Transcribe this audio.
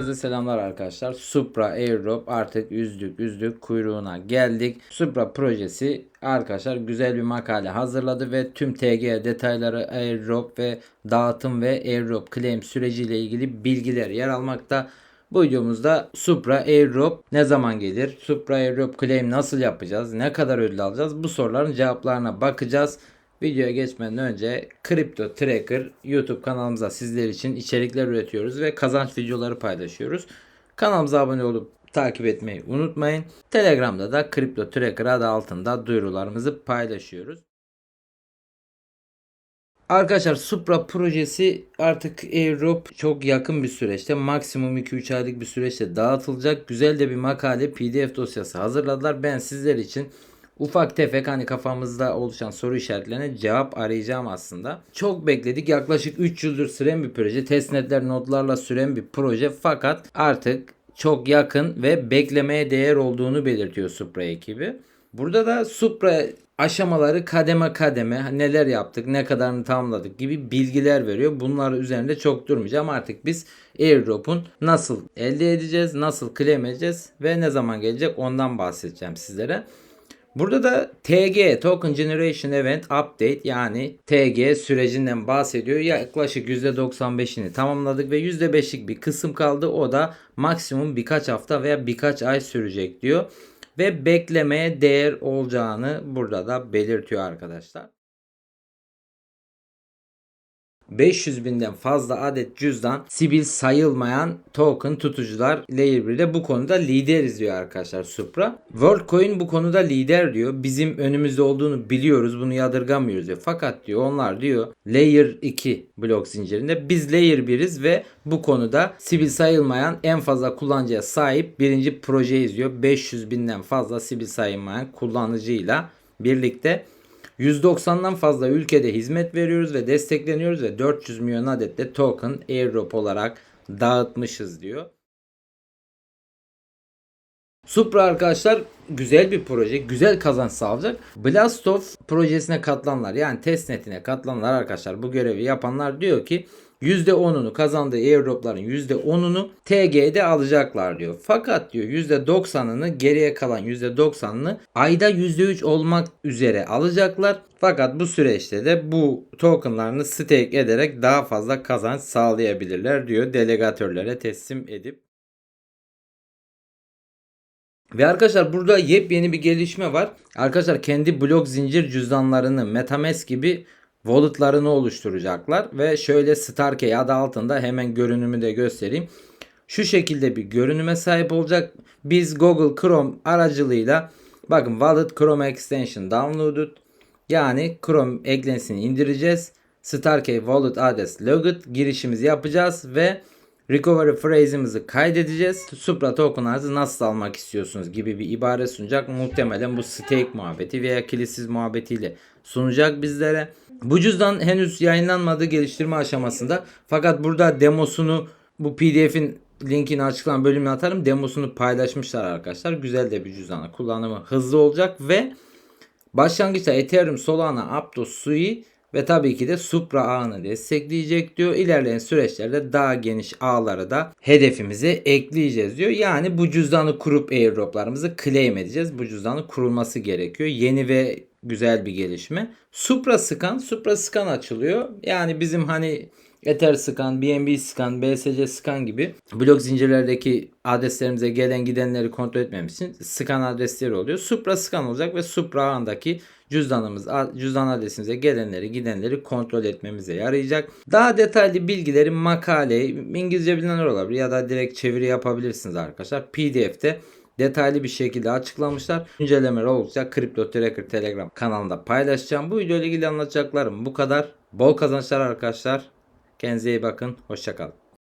Herkese selamlar arkadaşlar. Supra Airdrop artık üzdük üzdük kuyruğuna geldik. Supra projesi arkadaşlar güzel bir makale hazırladı ve tüm TG detayları Airdrop ve dağıtım ve Airdrop claim süreciyle ilgili bilgiler yer almakta. Bu videomuzda Supra Airdrop ne zaman gelir? Supra Airdrop claim nasıl yapacağız? Ne kadar ödül alacağız? Bu soruların cevaplarına bakacağız. Videoya geçmeden önce Crypto Tracker YouTube kanalımıza sizler için içerikler üretiyoruz ve kazanç videoları paylaşıyoruz. Kanalımıza abone olup takip etmeyi unutmayın. Telegram'da da Crypto Tracker adı altında duyurularımızı paylaşıyoruz. Arkadaşlar Supra projesi artık Airdrop çok yakın bir süreçte maksimum 2-3 aylık bir süreçte dağıtılacak. Güzel de bir makale PDF dosyası hazırladılar. Ben sizler için ufak tefek hani kafamızda oluşan soru işaretlerine cevap arayacağım aslında. Çok bekledik. Yaklaşık 3 yıldır süren bir proje. Testnetler nodlarla süren bir proje. Fakat artık çok yakın ve beklemeye değer olduğunu belirtiyor Supra ekibi. Burada da Supra aşamaları kademe kademe neler yaptık, ne kadarını tamamladık gibi bilgiler veriyor. Bunlar üzerinde çok durmayacağım. Artık biz airdrop'un nasıl elde edeceğiz, nasıl claim edeceğiz ve ne zaman gelecek ondan bahsedeceğim sizlere. Burada da TG Token Generation Event Update yani TG sürecinden bahsediyor. Yaklaşık %95'ini tamamladık ve %5'lik bir kısım kaldı. O da maksimum birkaç hafta veya birkaç ay sürecek diyor. Ve beklemeye değer olacağını burada da belirtiyor arkadaşlar. 500 binden fazla adet cüzdan sibil sayılmayan token tutucular Layer 1'de bu konuda lideriz diyor arkadaşlar Supra. WorldCoin bu konuda lider diyor. Bizim önümüzde olduğunu biliyoruz. Bunu yadırgamıyoruz diyor. Fakat diyor onlar diyor Layer 2 blok zincirinde biz Layer 1'iz ve bu konuda sibil sayılmayan en fazla kullanıcıya sahip birinci projeyiz diyor. 500 binden fazla sibil sayılmayan kullanıcıyla birlikte 190'dan fazla ülkede hizmet veriyoruz ve destekleniyoruz ve 400 milyon adet de token airdrop olarak dağıtmışız diyor. Supra arkadaşlar güzel bir proje, güzel kazanç sağlayacak. Blastoff projesine katılanlar yani testnetine katılanlar arkadaşlar bu görevi yapanlar diyor ki %10'unu kazandığı airdropların %10'unu TG'de alacaklar diyor. Fakat diyor %90'ını geriye kalan %90'ını ayda %3 olmak üzere alacaklar. Fakat bu süreçte de bu tokenlarını stake ederek daha fazla kazanç sağlayabilirler diyor delegatörlere teslim edip. Ve arkadaşlar burada yepyeni bir gelişme var. Arkadaşlar kendi blok zincir cüzdanlarını Metamask gibi wallet'larını oluşturacaklar. Ve şöyle Starkey adı altında hemen görünümü de göstereyim. Şu şekilde bir görünüme sahip olacak. Biz Google Chrome aracılığıyla bakın Wallet Chrome Extension downloaded. Yani Chrome eklensini indireceğiz. Starkey Wallet adres logit girişimizi yapacağız ve recovery phrase'imizi kaydedeceğiz. Supra token'ınızı nasıl almak istiyorsunuz gibi bir ibare sunacak. Muhtemelen bu stake muhabbeti veya kilitsiz muhabbetiyle sunacak bizlere. Bu cüzdan henüz yayınlanmadı geliştirme aşamasında. Fakat burada demosunu bu pdf'in linkini açıklanan bölümüne atarım. Demosunu paylaşmışlar arkadaşlar. Güzel de bir cüzdan. Kullanımı hızlı olacak ve başlangıçta Ethereum, Solana, Aptos, Sui ve tabii ki de Supra ağını destekleyecek diyor. İlerleyen süreçlerde daha geniş ağları da hedefimize ekleyeceğiz diyor. Yani bu cüzdanı kurup airdroplarımızı claim edeceğiz. Bu cüzdanın kurulması gerekiyor. Yeni ve güzel bir gelişme. Supra Scan, Supra Scan açılıyor. Yani bizim hani Ether Scan, BNB Scan, BSC Scan gibi blok zincirlerdeki adreslerimize gelen gidenleri kontrol etmemiz için scan adresleri oluyor. Supra Scan olacak ve Supra ağındaki cüzdanımız, cüzdan adresimize gelenleri gidenleri kontrol etmemize yarayacak. Daha detaylı bilgileri makale, İngilizce bilenler olabilir ya da direkt çeviri yapabilirsiniz arkadaşlar. PDF'de detaylı bir şekilde açıklamışlar. Güncellemeler olacak. Crypto Tracker Telegram kanalında paylaşacağım. Bu video ile ilgili anlatacaklarım bu kadar. Bol kazançlar arkadaşlar. Kendinize iyi bakın. Hoşçakalın.